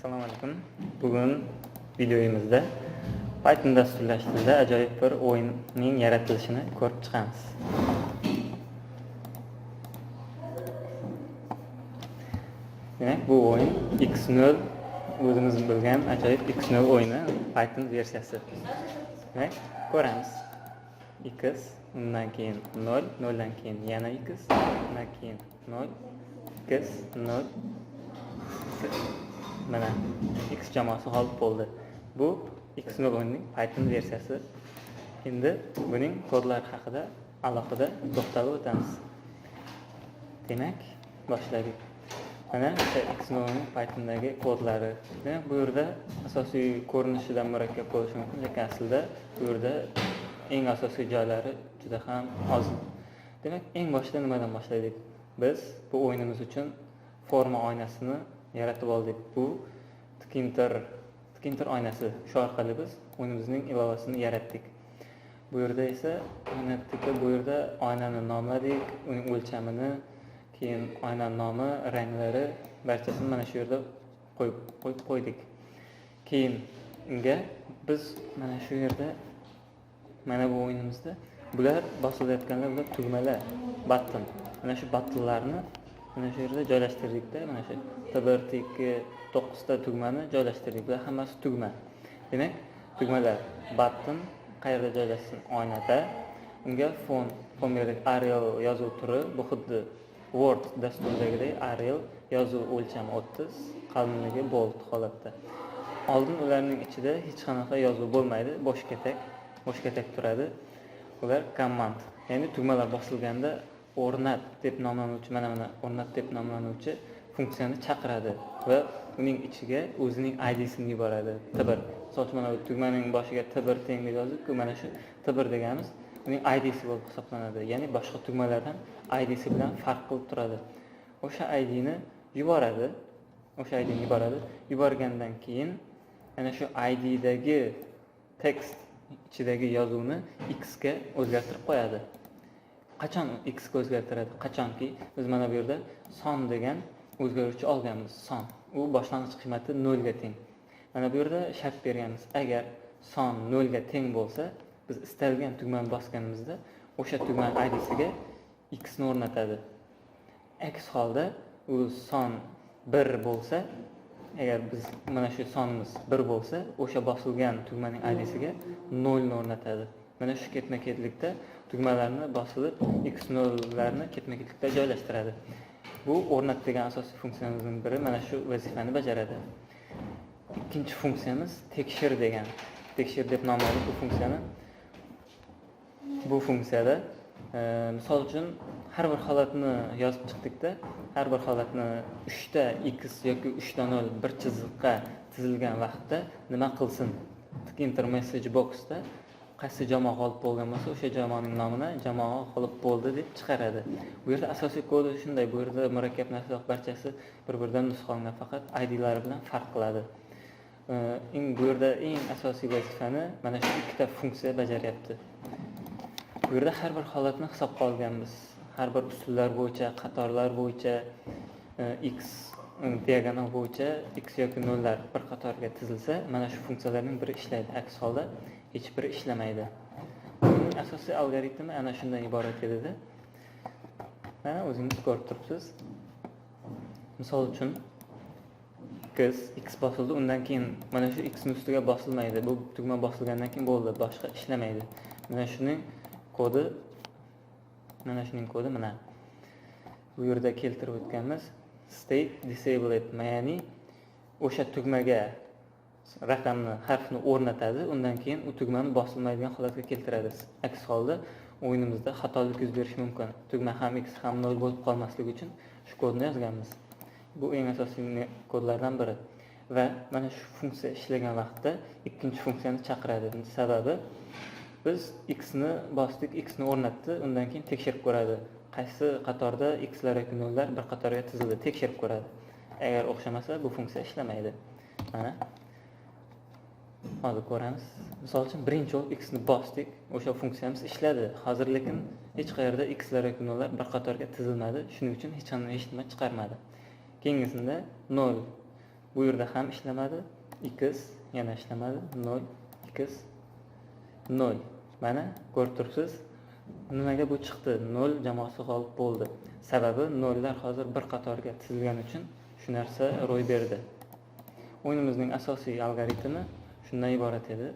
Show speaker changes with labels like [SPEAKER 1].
[SPEAKER 1] Assalomu alaykum. Bugun videomizda Python dasturlashtirishda ajoyib bir o'yinning yaratilishini ko'rib chiqamiz. Demak, bu o'yin X0 o'zimiz bilgan ajoyib X0 o'yini Python versiyasi. Demak, ko'ramiz. X undan keyin 0, 0 dan keyin yana X, undan keyin 0, X 0 mana X jamoasi g'olib bo'ldi. Bu X0 o'yinining Python versiyasi. Endi buning kodlari haqida alohida to'xtalib o'tamiz. Demak, boshladik. Mana o'sha X0 o'yinining Pythondagi kodlari. Demak, bu yerda asosiy ko'rinishidan murakkab bo'lishi mumkin, lekin aslida bu yerda eng asosiy joylari juda ham oz. Demak, eng boshda nimadan boshladik? Biz bu o'yinimiz uchun forma oynasini yaratib oldik. Bu Tkinter Tkinter oynasi. Shu orqali biz o'yinimizning ilovasini yaratdik. Bu yerda esa oynadagi bu yerda oynani nomladik, uning o'lchamini, keyin oynaning nomi, ranglari barchasini mana shu yerda qo'yib qo'yib qo'ydik. Keyin unga biz mana shu yerda mana bu o'yinimizda bular bosilayotganlar bular tugmalar, button. Mana shu buttonlarni mana shu yerda joylashtirdikda mana shu T1, T2, 9 ta tugmani joylashtirdik. Bular hammasi tugma. Demak, tugmalar button qayerda joylashsin? Oynada. Unga fon, fon berdik. Arial yozuv turi bu xuddi Word dasturidagidek Arial yozuv o'lchami 30, qalinligi bold holatda. Oldin ularning ichida hech qanaqa yozuv bo'lmaydi, bosh ketak, bosh ketak turadi. Ular command, ya'ni tugmalar bosilganda o'rnat deb nomlanuvchi mana mana o'rnat deb nomlanuvchi funksiyani chaqiradi va uning ichiga o'zining IDsini yuboradi. T1. Misol uchun mana bu tugmaning boshiga T1 teng deb yozib, mana shu T1 deganimiz uning IDsi bo'lib hisoblanadi. Ya'ni boshqa tugmalardan IDsi bilan farq qilib turadi. O'sha IDni yuboradi. O'sha IDni yuboradi. Yuborgandan keyin ana shu IDdagi tekst ichidagi yozuvni x ga o'zgartirib qo'yadi. Qachon x ga o'zgartiradi? Qachonki biz mana bu yerda son degan o'zgaruvchi olganmiz, son. U boshlang'ich qiymati 0 ga teng. Mana bu yerda shart berganmiz. Agar son 0 ga teng bo'lsa, biz istalgan tugmani bosganimizda o'sha tugmani idsiga x ni o'rnatadi. Aks holda u son 1 bo'lsa, agar biz mana shu sonimiz 1 bo'lsa, o'sha bosilgan tugmaning idsiga 0 ni o'rnatadi. Mana shu ketma-ketlikda tugmalarni bosilib x0 larni ketma-ketlikda joylashtiradi. Bu o'rnat degan asosiy funksiyamizning biri mana shu vazifani bajaradi. Ikkinchi funksiyamiz tekshir degan. Tekshir deb nomladik bu funksiyani. Bu funksiyada e, misol uchun har bir holatni yozib chiqdikda, har bir holatni 3 ta x yoki 3 ta 0 bir chiziqqa tizilgan vaqtda nima qilsin? Tkinter message boxda qaysi jamoa g'olib bo'lgan bo'lsa, o'sha jamoaning nomini jamoa g'olib bo'ldi deb chiqaradi. Bu yerda asosiy kod shunday. Bu yerda murakkab narsa yo'q, barchasi bir-biridan nusxalangan, faqat IDlari bilan farq qiladi. Eng bu yerda eng asosiy vazifani mana shu ikkita funksiya bajaryapti. Bu yerda har bir holatni hisobga olganmiz. Har bir usullar bo'yicha, qatorlar bo'yicha e, x diagonal bo'yicha x yoki nollar bir qatorga tizilsa, mana shu funksiyalarning biri ishlaydi. Aks holda hech biri ishlamaydi. Uning asosiy algoritmi ana shundan iborat edi. Mana o'zingiz ko'rib turibsiz. Misol uchun x x bosildi, undan keyin mana shu x ning ustiga bosilmaydi. Bu tugma bosilgandan keyin bo'ldi, boshqa ishlamaydi. Mana shuning kodi mana shuning kodi mana. Bu yerda keltirib o'tganmiz state disabled, ya'ni o'sha tugmaga raqamni, harfni o'rnatadi, undan keyin u tugmani bosilmaydigan holatga keltiradi. Aks holda o'yinimizda xatolik yuz berishi mumkin. Tugma ham x ham nol bo'lib qolmasligi uchun shu kodni yozganmiz. Bu eng asosiy kodlardan biri. Va mana shu funksiya ishlagan vaqtda ikkinchi funksiyani chaqiradi. Sababi biz x ni bosdik, x ni o'rnatdi, undan keyin tekshirib ko'radi. Qaysi qatorda x lar yoki nollar bir qatorga tizildi, tekshirib ko'radi. Agar o'xshamasa, bu funksiya ishlamaydi. Mana hozir ko'ramiz. Misol uchun birinchi o'q x ni bosdik, o'sha funksiyamiz ishladi. Hozir lekin hech qayerda x lar yoki nollar bir qatorga tizilmadi, shuning uchun hech qanday hech nima chiqarmadi. Keyingisida 0 bu yerda ham ishlamadi x yana ishlamadi 0 x 0 mana ko'rib nimaga bu chiqdi? 0 jamoasi g'olib bo'ldi. Sababi nollar hozir bir qatorga tizilgani uchun shu narsa ro'y berdi. O'yinimizning asosiy algoritmi shundan iborat edi.